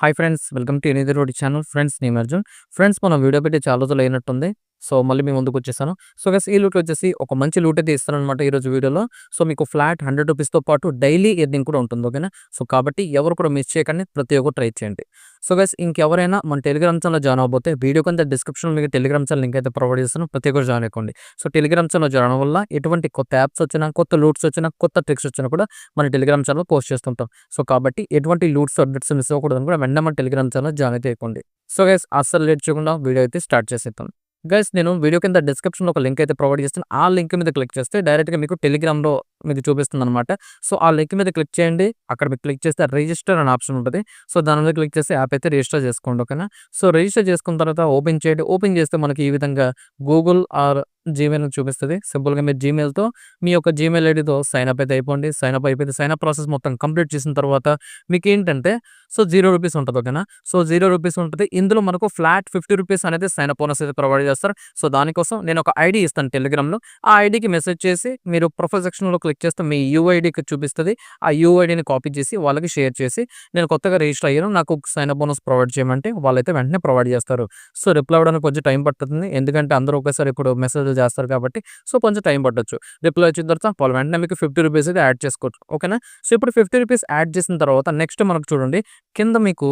Hi friends welcome to another road channel friends నేను Arjun friends మనం video పెట్టి చాలా రోజులు అయినట్టుంది. సో మళ్ళీ మేము ముందుకు వచ్చేసాను. సో గస్ ఈ లూట్ వచ్చేసి ఒక మంచి లూట్ అయితే ఇస్తాను అనమాట ఈరోజు వీడియోలో. సో మీకు ఫ్లాట్ హండ్రెడ్ రూపీస్తో పాటు డైలీ ఎర్నింగ్ కూడా ఉంటుంది ఓకేనా? సో కాబట్టి ఎవరు కూడా మిస్ చేయకండి ప్రతి ఒక్కరు ట్రై చేయండి. సో గస్ ఇంకెవరైనా మన టెలిగ్రామ్ ఛానల్ జాయిన్ అవ్వబోతే వీడియో కింద డిస్క్రిప్షన్లో మీకు టెలిగ్రామ్ ఛానల్ లింక్ అయితే ప్రొవైడ్ చేస్తాను. ప్రతి ఒక్కరు జాయిన్ అయిపోండి సో టెలిగ్రామ్ ఛానల్ జాయిన్ వల్ల ఎటువంటి కొత్త యాప్స్ వచ్చినా కొత్త లూట్స్ వచ్చినా కొత్త ట్రిక్స్ వచ్చినా కూడా మన టెలిగ్రామ్ ఛానల్ పోస్ట్ చేస్తుంటాం. సో కాబట్టి ఎటువంటి లూట్స్ అప్డేట్స్ మిస్ అవ్వకూడదు కూడా వెంటనే మన టెలిగ్రామ్ ఛానల్ జాయిన్ అయితే అయిపోండి సో గైస్ అస్సలు లేట్ చేయకుండా వీడియో అయితే స్టార్ట్ చేసేద్దాం. గైస్ నేను వీడియో కింద డిస్క్రిప్షన్లో ఒక లింక్ అయితే ప్రొవైడ్ చేస్తాను. ఆ లింక్ మీద క్లిక్ చేస్తే డైరెక్ట్గా మీకు టెలిగ్రామ్లో మీకు చూపిస్తుంది అనమాట సో ఆ లింక్ మీద క్లిక్ చేయండి. అక్కడ మీకు క్లిక్ చేస్తే రిజిస్టర్ అనే ఆప్షన్ ఉంటుంది. సో దాని మీద క్లిక్ చేస్తే యాప్ అయితే రిజిస్టర్ చేసుకోండి ఓకేనా? సో రిజిస్టర్ చేసుకున్న తర్వాత ఓపెన్ చేయండి. ఓపెన్ చేస్తే మనకి ఈ విధంగా గూగుల్ ఆర్ జీమెయిల్ చూపిస్తుంది. సింపుల్గా మీరు జీమెయిల్తో మీ యొక్క జీమెయిల్ ఐడితో సైన్అప్ అయితే అయిపోండి. సైన్ అప్ అయిపోయింది. సైన్అప్ ప్రాసెస్ మొత్తం కంప్లీట్ చేసిన తర్వాత మీకు ఏంటంటే సో జీరో రూపీస్ ఉంటుంది ఓకేనా? సో జీరో రూపీస్ ఉంటుంది. ఇందులో మనకు ఫ్లాట్ ఫిఫ్టీ రూపీస్ అనేది సైన్అప్ బోనస్ అయితే ప్రొవైడ్ చేస్తారు. సో దానికోసం నేను ఒక ఐడి ఇస్తాను టెలిగ్రామ్లో ఆ ఐడికి మెసేజ్ చేసి మీరు ప్రొఫైల్ సెక్షన్లో క్లిక్ చేస్తే మీ యూఐడికి చూపిస్తుంది. ఆ యూఐడిని కాపీ చేసి వాళ్ళకి షేర్ చేసి నేను కొత్తగా రిజిస్టర్ అయ్యాను. నాకు సైన్ అప్ బోనస్ ప్రొవైడ్ చేయమంటే వాళ్ళైతే వెంటనే ప్రొవైడ్ చేస్తారు. సో రిప్లై అవ్వడానికి కొంచెం టైం పడుతుంది. ఎందుకంటే అందరూ ఒకేసారి ఇప్పుడు మెసేజ్ చేస్తారు కాబట్టి సో కొంచెం టైం పట్టొచ్చు. రిప్లై వచ్చిన తర్వాత వాళ్ళు వెంటనే మీకు ఫిఫ్టీ రూపీస్ అయితే యాడ్ చేసుకోవచ్చు. ఓకేనా? సో ఇప్పుడు ఫిఫ్టీ రూపీస్ యాడ్ చేసిన తర్వాత నెక్స్ట్ మనకు చూడండి. కింద మీకు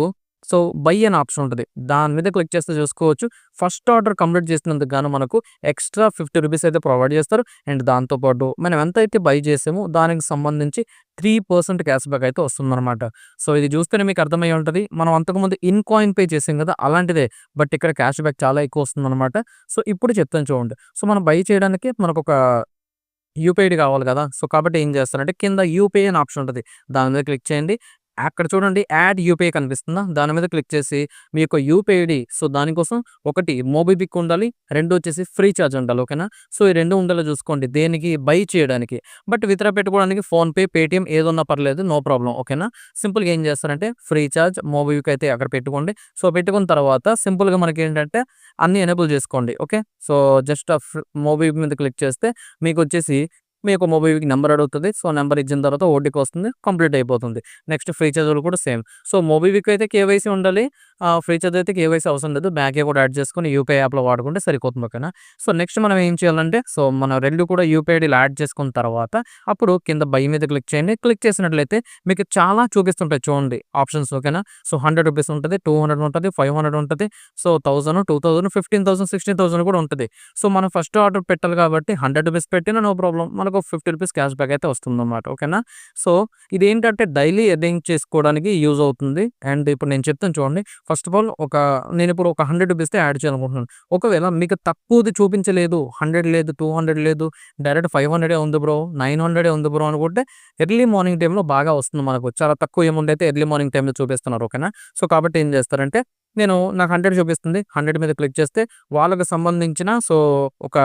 సో బై అని ఆప్షన్ ఉంటుంది. దాని మీద క్లిక్ చేస్తే చూసుకోవచ్చు. ఫస్ట్ ఆర్డర్ కంప్లీట్ చేసినందుకు గాను మనకు ఎక్స్ట్రా ఫిఫ్టీ రూపీస్ అయితే ప్రొవైడ్ చేస్తారు. అండ్ దాంతోపాటు మనం ఎంత అయితే బై చేసామో దానికి సంబంధించి త్రీ పర్సెంట్ క్యాష్ బ్యాక్ అయితే వస్తుందన్నమాట. సో ఇది చూస్తేనే మీకు అర్థమై ఉంటుంది. మనం అంతకుముందు ఇన్ కాయిన్ పే చేసాం కదా అలాంటిదే. బట్ ఇక్కడ క్యాష్ బ్యాక్ చాలా ఎక్కువ వస్తుందన్నమాట. సో ఇప్పుడు చెప్తాను చూడండి. సో మనం బై చేయడానికి మనకు ఒక యూపీఐడి కావాలి కదా. సో కాబట్టి ఏం చేస్తారంటే కింద యూపీఐ అని ఆప్షన్ ఉంటుంది. దాని మీద క్లిక్ చేయండి. అక్కడ చూడండి యాడ్ యూపీఐ కనిపిస్తుందా? దాని మీద క్లిక్ చేసి మీ యొక్క యూపీఐడి సో దానికోసం ఒకటి మోబిబిక్ ఉండాలి రెండు వచ్చేసి ఫ్రీ ఛార్జ్ ఉండాలి ఓకేనా? సో ఈ రెండు ఉండాలో చూసుకోండి దేనికి? బై చేయడానికి. బట్ విత్డ్రా పెట్టుకోవడానికి ఫోన్పే పేటిఎం ఏదన్నా పర్లేదు నో ప్రాబ్లం ఓకేనా? సింపుల్గా ఏం చేస్తారంటే ఫ్రీ ఛార్జ్ మోబిబిక్ అయితే అక్కడ పెట్టుకోండి. సో పెట్టుకున్న తర్వాత సింపుల్గా మనకి ఏంటంటే అన్ని ఎనేబుల్ చేసుకోండి ఓకే? సో జస్ట్ మోబిబిక్ మీద క్లిక్ చేస్తే మీకు వచ్చేసి మీకు యొక్క మొబైల్కి నెంబర్ అడుగుతుంది. సో నెంబర్ ఇచ్చిన తర్వాత ఓటీకి వస్తుంది. కంప్లీట్ అయిపోతుంది. నెక్స్ట్ ఫ్రీ కూడా సేమ్. సో మొబైల్కి అయితే కేవైసీ ఉండాలి. ఫ్రీ అయితే కేవైసీ అవసరం లేదు. బ్యాంకే కూడా యాడ్ చేసుకుని యూపీఐ యాప్లో వాడుకుంటే సరిపోతుంది ఓకేనా? సో నెక్స్ట్ మనం ఏం చేయాలంటే సో మన రెండు కూడా యూపీఐడీలు యాడ్ చేసుకున్న తర్వాత అప్పుడు కింద బై మీద క్లిక్ చేయండి. క్లిక్ చేసినట్లయితే మీకు చాలా చూపిస్తుంటాయి చూడండి ఆప్షన్స్ ఓకేనా? సో హండ్రెడ్ రూపీస్ ఉంటుంది టూ హండ్రెడ్ ఉంటుంది ఫైవ్ హండ్రెడ్ ఉంటుంది so thousand two thousand fifteen thousand sixteen thousand కూడా ఉంటుంది. సో మనం ఫస్ట్ ఆర్డర్ పెట్టాలి కాబట్టి హండ్రెడ్ రూపీస్ పెట్టినా నో ప్రాబ్లం మనకు ఫిఫ్టీ రూపీస్ క్యాష్ బ్యాక్ అయితే వస్తుందన్నమాట ఓకేనా? సో ఇది ఏంటంటే డైలీ ఎర్నింగ్ చేసుకోవడానికి యూజ్ అవుతుంది. అండ్ ఇప్పుడు నేను చెప్తాను చూడండి ఫస్ట్ ఆఫ్ ఆల్ ఒక నేను ఇప్పుడు ఒక హండ్రెడ్ రూపీస్తో యాడ్ చేయాలనుకుంటున్నాను. ఒకవేళ మీకు తక్కువది చూపించలేదు హండ్రెడ్ లేదు టూ హండ్రెడ్ లేదు డైరెక్ట్ ఫైవ్ హండ్రెడే ఉంది బ్రో నైన్ హండ్రెడే ఉంది బ్రో అనుకుంటే ఎర్లీ మార్నింగ్ టైంలో బాగా వస్తుంది మనకు. చాలా తక్కువ అమౌంట్ అయితే ఎర్లీ మార్నింగ్ టైంలో చూపిస్తున్నారు ఓకేనా సో కాబట్టి ఏం చేస్తారంటే నేను నాకు హండ్రెడ్ చూపిస్తుంది. హండ్రెడ్ మీద క్లిక్ చేస్తే వాళ్ళకి సంబంధించిన సో ఒక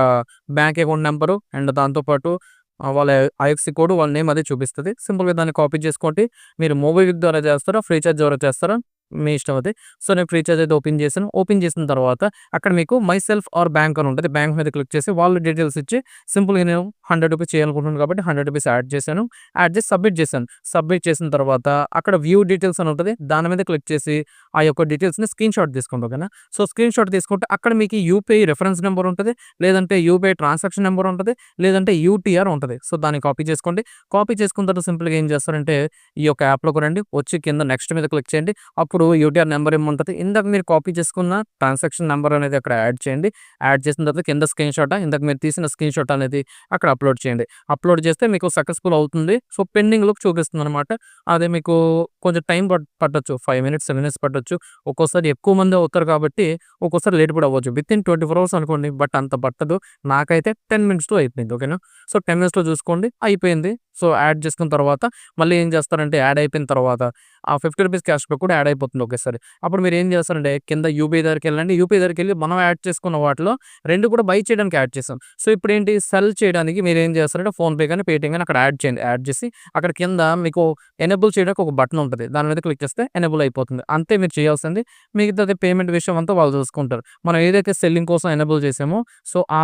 బ్యాంక్ అకౌంట్ నెంబరు అండ్ దాంతోపాటు వాళ్ళ ఐఎఫ్సి కోడ్ వాళ్ళ నేమ్ అదే చూపిస్తుంది. సింపుల్గా దాన్ని కాపీ చేసుకోండి. మీరు మొబైల్ ద్వారా చేస్తారా ఫ్రీ చార్జ్ ద్వారా చేస్తారా? మీ ఇష్టం అది. సో నేను ఫ్రీ అయితే ఓపెన్ చేశాను. ఓపెన్ చేసిన తర్వాత అక్కడ మీకు మై సెల్ఫ్ ఆర్ బ్యాంక్ అని ఉంటుంది. బ్యాంక్ మీద క్లిక్ చేసి వాళ్ళు డీటెయిల్స్ ఇచ్చి సింపుల్గా నేను హండ్రెడ్ రూపీస్ చేయాలనుకుంటున్నాను కాబట్టి హండ్రెడ్ రూపీస్ యాడ్ చేశాను. యాడ్ చేసి సబ్మిట్ చేశాను. సబ్మిట్ చేసిన తర్వాత అక్కడ వ్యూ డీటెయిల్స్ అని ఉంటుంది. దాని మీద క్లిక్ చేసి ఆ యొక్క డీటెయిల్స్ని స్క్రీన్ షాట్ తీసుకుంటాం కదా. సో స్క్రీన్ షాట్ తీసుకుంటే అక్కడ మీకు యూపీఐ రెఫరెన్స్ నెంబర్ ఉంటుంది. లేదంటే యూపీఐ ట్రాన్సాక్షన్ నెంబర్ ఉంటుంది. లేదంటే యూటీఆర్ ఉంటుంది. సో దాన్ని కాపీ చేసుకోండి. కాపీ చేసుకున్న తర్వాత సింపుల్గా ఏం చేస్తారంటే ఈ యొక్క యాప్లోకి రండి. వచ్చి కింద నెక్స్ట్ మీద క్లిక్ చేయండి. అప్పుడు యూటీఆర్ నెంబర్ ఏముంటుంది? ఇందాక మీరు కాపీ చేసుకున్న ట్రాన్సాక్షన్ నెంబర్ అనేది అక్కడ యాడ్ చేయండి. యాడ్ చేసిన తర్వాత కింద స్క్రీన్ షాట్ ఇందాక మీరు తీసిన స్క్రీన్ షాట్ అనేది అక్కడ అప్లోడ్ చేయండి. అప్లోడ్ చేస్తే మీకు సక్సెస్ఫుల్ అవుతుంది. సో పెండింగ్లోకి చూపిస్తుంది అనమాట అదే మీకు కొంచెం టైం పట్టొచ్చు. ఫైవ్ మినిట్స్ సెవెన్ మినిట్స్ పట్టొచ్చు. ఒక్కోసారి ఎక్కువ మంది అవుతారు కాబట్టి ఒక్కోసారి లేట్ కూడా అవ్వచ్చు. Within twenty four hours అనుకోండి బట్ అంత పట్టదు. నాకైతే టెన్ మినిట్స్లో అయిపోయింది ఓకేనా? సో టెన్ మినిట్స్లో చూసుకోండి. అయిపోయింది. సో యాడ్ చేసుకున్న తర్వాత మళ్ళీ ఏం చేస్తారంటే యాడ్ అయిపోయిన తర్వాత ఆ ఫిఫ్టీ రూపీస్ క్యాష్ బ్యాక్ కూడా యాడ్ అయిపోతుంది ఒకేసారి. అప్పుడు మీరు ఏం చేస్తారంటే కింద యూపీఐ దగ్గరికి వెళ్ళండి. యూపీఐ దగ్గరికి వెళ్ళి మనం యాడ్ చేసుకున్న వాటిలో రెండు కూడా బై చేయడానికి యాడ్ చేసాం సో ఇప్పుడు ఏంటి? సెల్ చేయడానికి మీరు ఏం చేస్తారంటే ఫోన్పే కానీ పేటీఎం కానీ అక్కడ యాడ్ చేయండి. యాడ్ చేసి అక్కడ కింద మీకు ఎనేబుల్ చేయడానికి ఒక బటన్ ఉంటుంది. దాని మీద క్లిక్ చేస్తే ఎనేబుల్ అయిపోతుంది. అంతే మీరు చేయాల్సింది. మిగతాది పేమెంట్ విషయం అంతా వాళ్ళు చూసుకుంటారు. మనం ఏదైతే సెల్లింగ్ కోసం ఎనేబుల్ చేసామో సో ఆ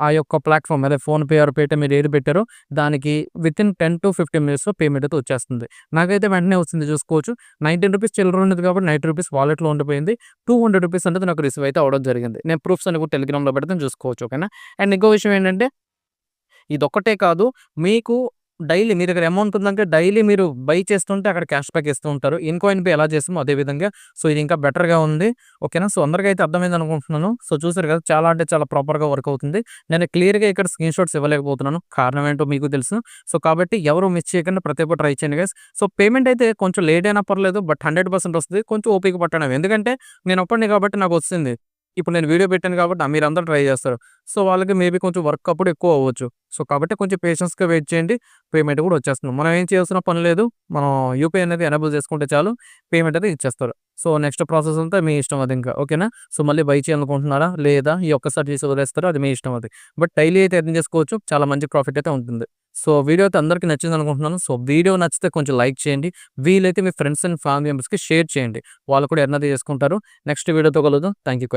ఆ యొక్క ప్లాట్‌ఫామ్ అదే ఫోన్‌పే ఆర్ పేటీఎం మీరు ఏది పెట్టారో దానికి వితిన్ 10-15 మినిట్స్‌లో పేమెంట్ అయితే వచ్చేస్తుంది. నాకైతే వెంటనే వచ్చింది చూసుకోవచ్చు. నైన్టీన్ రూపీస్ చిల్లర ఉండేది కాబట్టి నైన్టీ రూపీస్ వాలెట్‌లో ఉండిపోయింది. టూ హండ్రెడ్ రూపీస్ అనేది నాకు రిసీవ్ అయితే అవడం జరిగింది. నేను ప్రూఫ్స్ అని కూడా టెలిగ్రామ్‌లో పెడతాను చూసుకోవచ్చు. ఓకేనా. అండ్ ఇంకో విషయం ఏంటంటే ఇదొక్కటే కాదు మీకు డైలీ మీ దగ్గర అమౌంట్ ఉందంటే డైలీ మీరు బై చేస్తుంటే అక్కడ క్యాష్ బ్యాక్ ఇస్తూ ఉంటారు. ఇన్కాయిన్ పే ఎలా చేస్తామో అదే విధంగా సో ఇది ఇంకా బెటర్‌గా ఉంది. ఓకేనా. సో అయితే అర్థమైంది అనుకుంటున్నాను. సో చూసారు కదా చాలా అంటే చాలా ప్రాపర్‌గా వర్క్ అవుతుంది. నేను క్లియర్‌గా ఇక్కడ స్క్రీన్ షాట్స్ ఇవ్వలేకపోతున్నాను. కారణం ఏంటో మీకు తెలుసు. సో కాబట్టి ఎవరు మిస్ చేయకుండా ప్రతి ఒక్క ట్రై చేయండి గైస్. సో పేమెంట్ అయితే కొంచెం లేట్ అయినా పర్లేదు. బట్ హండ్రెడ్ వస్తుంది కొంచెం ఓపిక పట్టడం ఎందుకంటే నేను ఒప్పండి కాబట్టి నాకు వచ్చింది. ఇప్పుడు నేను వీడియో పెట్టాను కాబట్టి మీరందరూ ట్రై చేస్తారు. సో వాళ్ళకి మేబీ కొంచెం వర్క్ అప్పుడు ఎక్కువ అవ్వచ్చు. సో కాబట్టి కొంచెం పేషెన్స్‌గా వెయిట్ చేయండి. పేమెంట్ కూడా వచ్చేస్తుంది. మనం ఏం చేయాల్సిన పని లేదు. మనం యూపీఐ అనేది ఎనేబుల్ చేసుకుంటే చాలు పేమెంట్ అయితే ఇచ్చేస్తారు. సో నెక్స్ట్ ప్రాసెస్ అంతా మీ ఇష్టం అది ఇంకా. ఓకేనా. సో మళ్ళీ బై చేయాలనుకుంటున్నారా? లేదా ఈ ఒక్కసారి చేసి వదిలేస్తారా? అది మీ ఇష్టం అది. బట్ డైలీ అయితే ఎర్న్ చేసుకోవచ్చు. చాలా మంచి ప్రాఫిట్ అయితే ఉంటుంది. సో వీడియో అయితే అందరికీ నచ్చింది అనుకుంటున్నాను. సో వీడియో నచ్చితే కొంచెం లైక్ చేయండి. వీలైతే మీ ఫ్రెండ్స్ అండ్ ఫ్యామిలీ మెంబర్స్‌కి షేర్ చేయండి. వాళ్ళు కూడా ఎర్న్ చేసుకుంటారు. నెక్స్ట్ వీడియోతో కలుద్దాం. Thank you